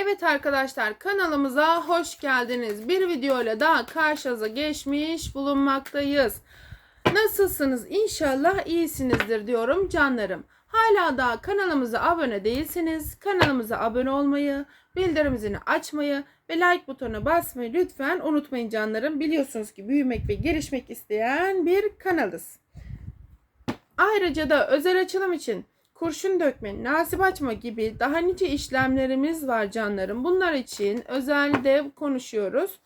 Evet arkadaşlar kanalımıza hoş geldiniz. Bir videoyla daha karşınıza geçmiş bulunmaktayız. Nasılsınız? İnşallah iyisinizdir diyorum canlarım. Hala daha kanalımıza abone değilseniz kanalımıza abone olmayı, bildirim zilini açmayı ve like butonuna basmayı lütfen unutmayın canlarım. Biliyorsunuz ki büyümek ve gelişmek isteyen bir kanalız. Ayrıca da özel açılım için kurşun dökme, nasip açma gibi daha nice işlemlerimiz var canlarım. Bunlar için özelde konuşuyoruz.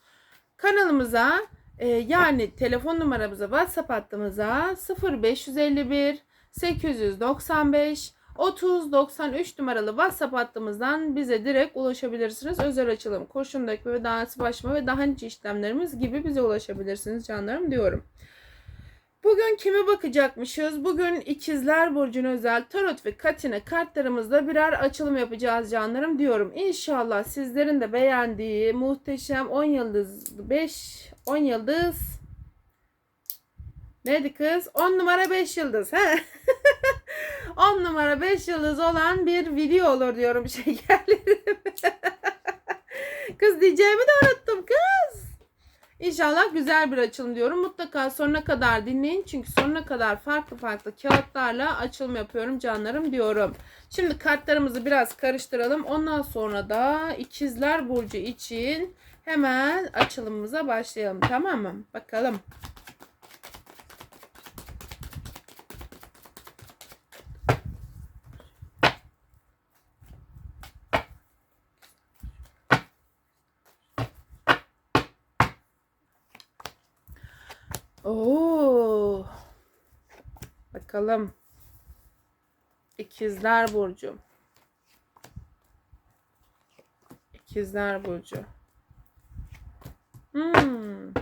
Kanalımıza e, yani telefon numaramıza WhatsApp hattımıza 0551 895 30 93 numaralı WhatsApp hattımızdan bize direkt ulaşabilirsiniz. Özel açılım, kurşun dökme ve nasip açma ve daha nice işlemlerimiz gibi bize ulaşabilirsiniz canlarım diyorum. Bugün kime bakacakmışız? Bugün ikizler burcuna özel tarot ve katine kartlarımızda birer açılım yapacağız canlarım diyorum. İnşallah sizlerin de beğendiği muhteşem 10 yıldız 5 10 yıldız Neydi kız? 10 numara 5 yıldız. He? 10 numara 5 yıldız olan bir video olur diyorum şekerlerim. kız diyeceğimi de unuttum kız. İnşallah güzel bir açılım diyorum. Mutlaka sonuna kadar dinleyin. Çünkü sonuna kadar farklı farklı kağıtlarla açılım yapıyorum canlarım diyorum. Şimdi kartlarımızı biraz karıştıralım. Ondan sonra da ikizler burcu için hemen açılımımıza başlayalım. Tamam mı? Bakalım. Bakalım. İkizler burcu. İkizler burcu. Hmm.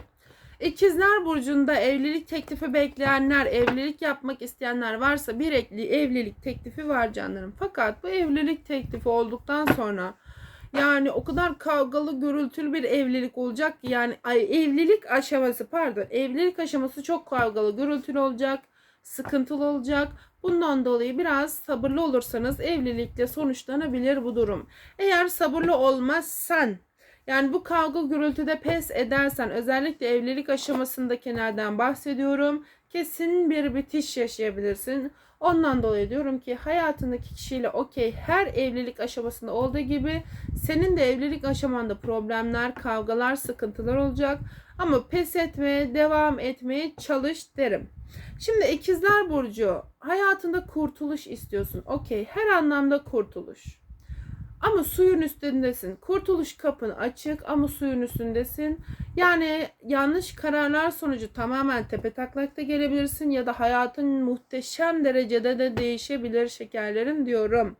İkizler burcunda evlilik teklifi bekleyenler, evlilik yapmak isteyenler varsa bir ekli evlilik teklifi var canlarım. Fakat bu evlilik teklifi olduktan sonra yani o kadar kavgalı, gürültülü bir evlilik olacak ki yani ay, evlilik aşaması pardon, evlilik aşaması çok kavgalı, gürültülü olacak, sıkıntılı olacak. Bundan dolayı biraz sabırlı olursanız evlilikle sonuçlanabilir bu durum. Eğer sabırlı olmazsan yani bu kavga gürültüde pes edersen özellikle evlilik aşamasındakilerden bahsediyorum. Kesin bir bitiş yaşayabilirsin. Ondan dolayı diyorum ki hayatındaki kişiyle okey her evlilik aşamasında olduğu gibi senin de evlilik aşamanda problemler, kavgalar, sıkıntılar olacak. Ama pes etmeye, devam etmeye çalış derim. Şimdi ikizler burcu hayatında kurtuluş istiyorsun. Okey her anlamda kurtuluş. Ama suyun üstündesin. Kurtuluş kapın açık ama suyun üstündesin. Yani yanlış kararlar sonucu tamamen tepe taklakta gelebilirsin ya da hayatın muhteşem derecede de değişebilir şekerlerim diyorum.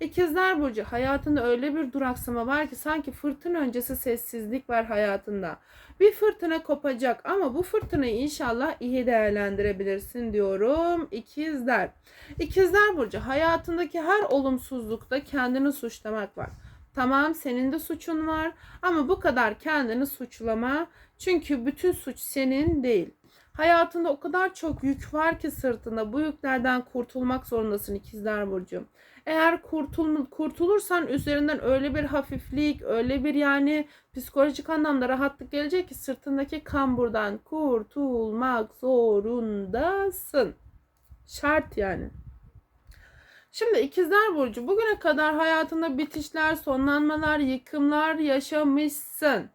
İkizler Burcu hayatında öyle bir duraksama var ki sanki fırtına öncesi sessizlik var hayatında. Bir fırtına kopacak ama bu fırtınayı inşallah iyi değerlendirebilirsin diyorum. İkizler. İkizler Burcu hayatındaki her olumsuzlukta kendini suçlamak var. Tamam senin de suçun var ama bu kadar kendini suçlama. Çünkü bütün suç senin değil. Hayatında o kadar çok yük var ki sırtında bu yüklerden kurtulmak zorundasın ikizler burcu. Eğer kurtul kurtulursan üzerinden öyle bir hafiflik, öyle bir yani psikolojik anlamda rahatlık gelecek ki sırtındaki kamburdan kurtulmak zorundasın. Şart yani. Şimdi ikizler burcu bugüne kadar hayatında bitişler, sonlanmalar, yıkımlar yaşamışsın.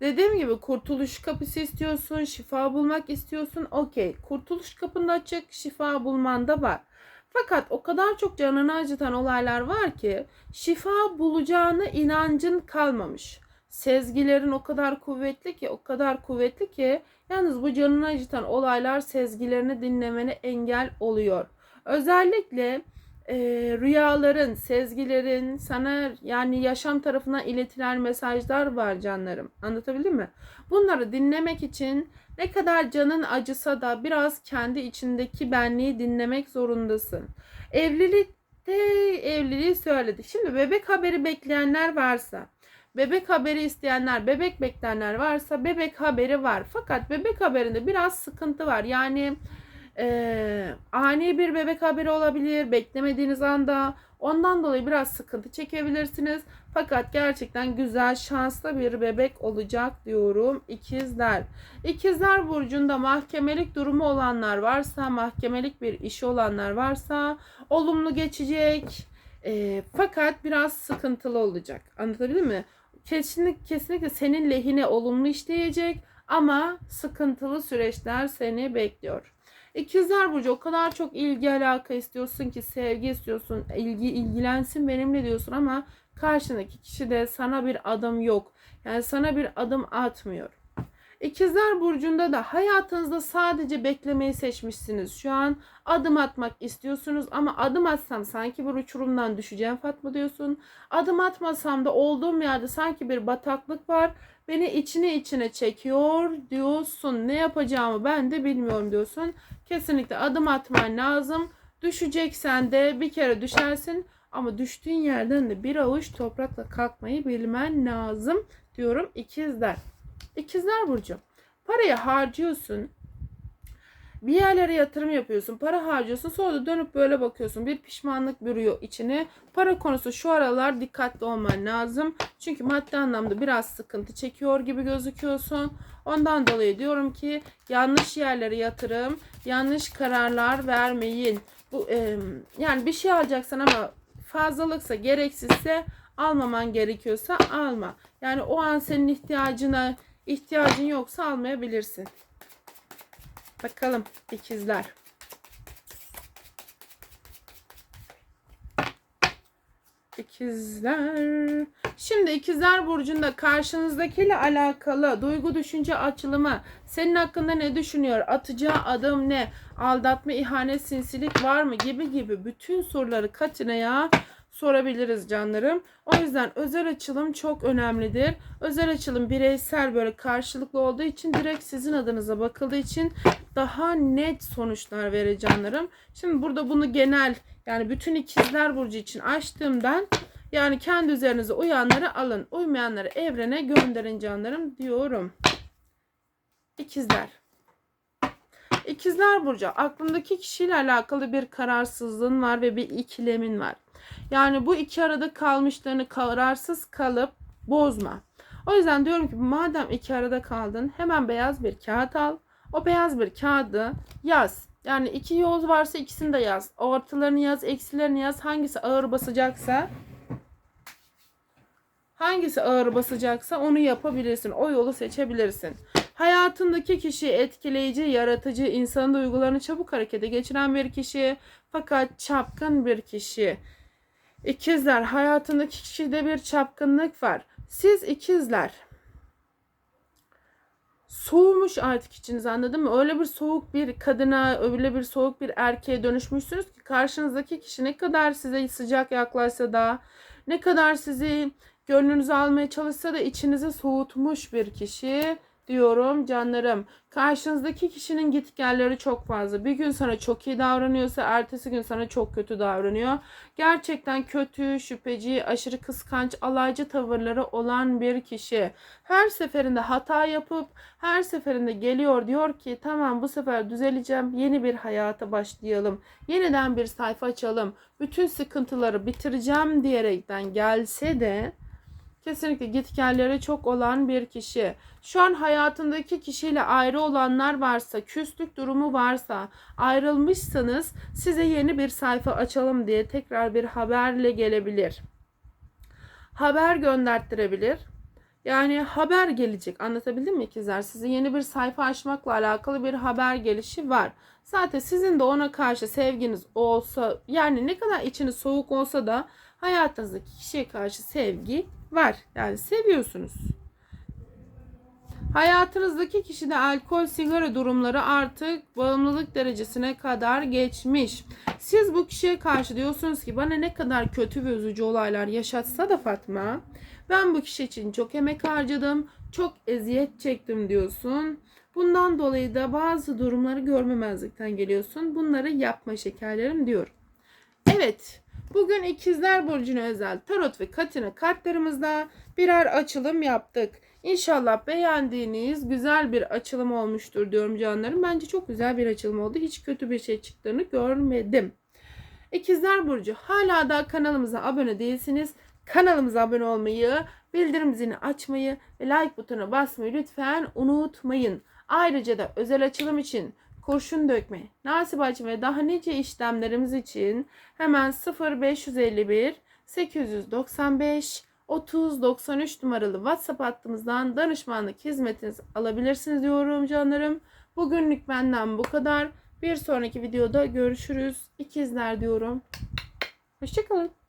Dediğim gibi kurtuluş kapısı istiyorsun, şifa bulmak istiyorsun. Okey. Kurtuluş kapında açık, şifa bulmanda var. Fakat o kadar çok canını acıtan olaylar var ki şifa bulacağına inancın kalmamış. Sezgilerin o kadar kuvvetli ki, o kadar kuvvetli ki yalnız bu canını acıtan olaylar sezgilerini dinlemene engel oluyor. Özellikle e, rüyaların, sezgilerin, sana yani yaşam tarafından iletilen mesajlar var canlarım. Anlatabildim mi? Bunları dinlemek için ne kadar canın acısa da biraz kendi içindeki benliği dinlemek zorundasın. Evlilikte evliliği söyledi. Şimdi bebek haberi bekleyenler varsa, bebek haberi isteyenler, bebek bekleyenler varsa bebek haberi var. Fakat bebek haberinde biraz sıkıntı var. Yani e, ani bir bebek haberi olabilir. Beklemediğiniz anda Ondan dolayı biraz sıkıntı çekebilirsiniz. Fakat gerçekten güzel, şanslı bir bebek olacak diyorum ikizler. İkizler burcunda mahkemelik durumu olanlar varsa, mahkemelik bir işi olanlar varsa olumlu geçecek. E, fakat biraz sıkıntılı olacak. Anlatabildim mi? Kesinlikle, kesinlikle senin lehine olumlu işleyecek ama sıkıntılı süreçler seni bekliyor. İkizler Burcu o kadar çok ilgi alaka istiyorsun ki sevgi istiyorsun. ilgi ilgilensin benimle diyorsun ama karşındaki kişi de sana bir adım yok. Yani sana bir adım atmıyor. İkizler Burcu'nda da hayatınızda sadece beklemeyi seçmişsiniz. Şu an adım atmak istiyorsunuz ama adım atsam sanki bir uçurumdan düşeceğim Fatma diyorsun. Adım atmasam da olduğum yerde sanki bir bataklık var. Beni içine içine çekiyor diyorsun. Ne yapacağımı ben de bilmiyorum diyorsun. Kesinlikle adım atman lazım. Düşeceksen de bir kere düşersin ama düştüğün yerden de bir avuç toprakla kalkmayı bilmen lazım diyorum ikizler. İkizler Burcu. Parayı harcıyorsun. Bir yerlere yatırım yapıyorsun. Para harcıyorsun. Sonra da dönüp böyle bakıyorsun. Bir pişmanlık bürüyor içine. Para konusu şu aralar dikkatli olman lazım. Çünkü maddi anlamda biraz sıkıntı çekiyor gibi gözüküyorsun. Ondan dolayı diyorum ki yanlış yerlere yatırım, yanlış kararlar vermeyin. Bu e, yani bir şey alacaksın ama fazlalıksa, gereksizse almaman gerekiyorsa alma. Yani o an senin ihtiyacına ihtiyacın yoksa almayabilirsin. Bakalım ikizler. İkizler. Şimdi ikizler burcunda karşınızdakiyle alakalı duygu düşünce açılımı senin hakkında ne düşünüyor? Atacağı adım ne? Aldatma, ihanet, sinsilik var mı? Gibi gibi bütün soruları Katina'ya sorabiliriz canlarım. O yüzden özel açılım çok önemlidir. Özel açılım bireysel böyle karşılıklı olduğu için direkt sizin adınıza bakıldığı için daha net sonuçlar verir canlarım. Şimdi burada bunu genel yani bütün ikizler burcu için açtığımdan yani kendi üzerinize uyanları alın. Uymayanları evrene gönderin canlarım diyorum. İkizler. İkizler Burcu aklındaki kişiyle alakalı bir kararsızlığın var ve bir ikilemin var. Yani bu iki arada kalmışlarını kararsız kalıp bozma. O yüzden diyorum ki madem iki arada kaldın hemen beyaz bir kağıt al. O beyaz bir kağıdı yaz. Yani iki yol varsa ikisini de yaz. Ortalarını yaz, eksilerini yaz. Hangisi ağır basacaksa hangisi ağır basacaksa onu yapabilirsin. O yolu seçebilirsin. Hayatındaki kişi etkileyici, yaratıcı, insanın duygularını çabuk harekete geçiren bir kişi fakat çapkın bir kişi. İkizler hayatındaki kişide bir çapkınlık var. Siz ikizler soğumuş artık içiniz anladın mı? Öyle bir soğuk bir kadına, öyle bir soğuk bir erkeğe dönüşmüşsünüz ki karşınızdaki kişi ne kadar size sıcak yaklaşsa da, ne kadar sizi gönlünüzü almaya çalışsa da içinizi soğutmuş bir kişi diyorum canlarım. Karşınızdaki kişinin gitgelleri çok fazla. Bir gün sana çok iyi davranıyorsa ertesi gün sana çok kötü davranıyor. Gerçekten kötü, şüpheci, aşırı kıskanç, alaycı tavırları olan bir kişi. Her seferinde hata yapıp her seferinde geliyor diyor ki tamam bu sefer düzeleceğim. Yeni bir hayata başlayalım. Yeniden bir sayfa açalım. Bütün sıkıntıları bitireceğim diyerekten gelse de kesinlikle gitgelleri çok olan bir kişi. Şu an hayatındaki kişiyle ayrı olanlar varsa, küslük durumu varsa, ayrılmışsanız size yeni bir sayfa açalım diye tekrar bir haberle gelebilir. Haber gönderttirebilir. Yani haber gelecek. Anlatabildim mi ikizler? Size yeni bir sayfa açmakla alakalı bir haber gelişi var. Zaten sizin de ona karşı sevginiz olsa yani ne kadar içiniz soğuk olsa da hayatınızdaki kişiye karşı sevgi var. Yani seviyorsunuz. Hayatınızdaki kişide alkol, sigara durumları artık bağımlılık derecesine kadar geçmiş. Siz bu kişiye karşı diyorsunuz ki bana ne kadar kötü ve üzücü olaylar yaşatsa da Fatma ben bu kişi için çok emek harcadım, çok eziyet çektim diyorsun. Bundan dolayı da bazı durumları görmemezlikten geliyorsun. Bunları yapma şekerlerim diyor. Evet, bugün ikizler burcuna özel tarot ve katina kartlarımızda birer açılım yaptık. İnşallah beğendiğiniz güzel bir açılım olmuştur diyorum canlarım. Bence çok güzel bir açılım oldu. Hiç kötü bir şey çıktığını görmedim. İkizler Burcu hala da kanalımıza abone değilsiniz. Kanalımıza abone olmayı, bildirim zilini açmayı ve like butonuna basmayı lütfen unutmayın. Ayrıca da özel açılım için kurşun dökme, nasip açma ve daha nice işlemlerimiz için hemen 0551 895 30 93 numaralı WhatsApp hattımızdan danışmanlık hizmetinizi alabilirsiniz diyorum canlarım. Bugünlük benden bu kadar. Bir sonraki videoda görüşürüz. İkizler diyorum. Hoşçakalın.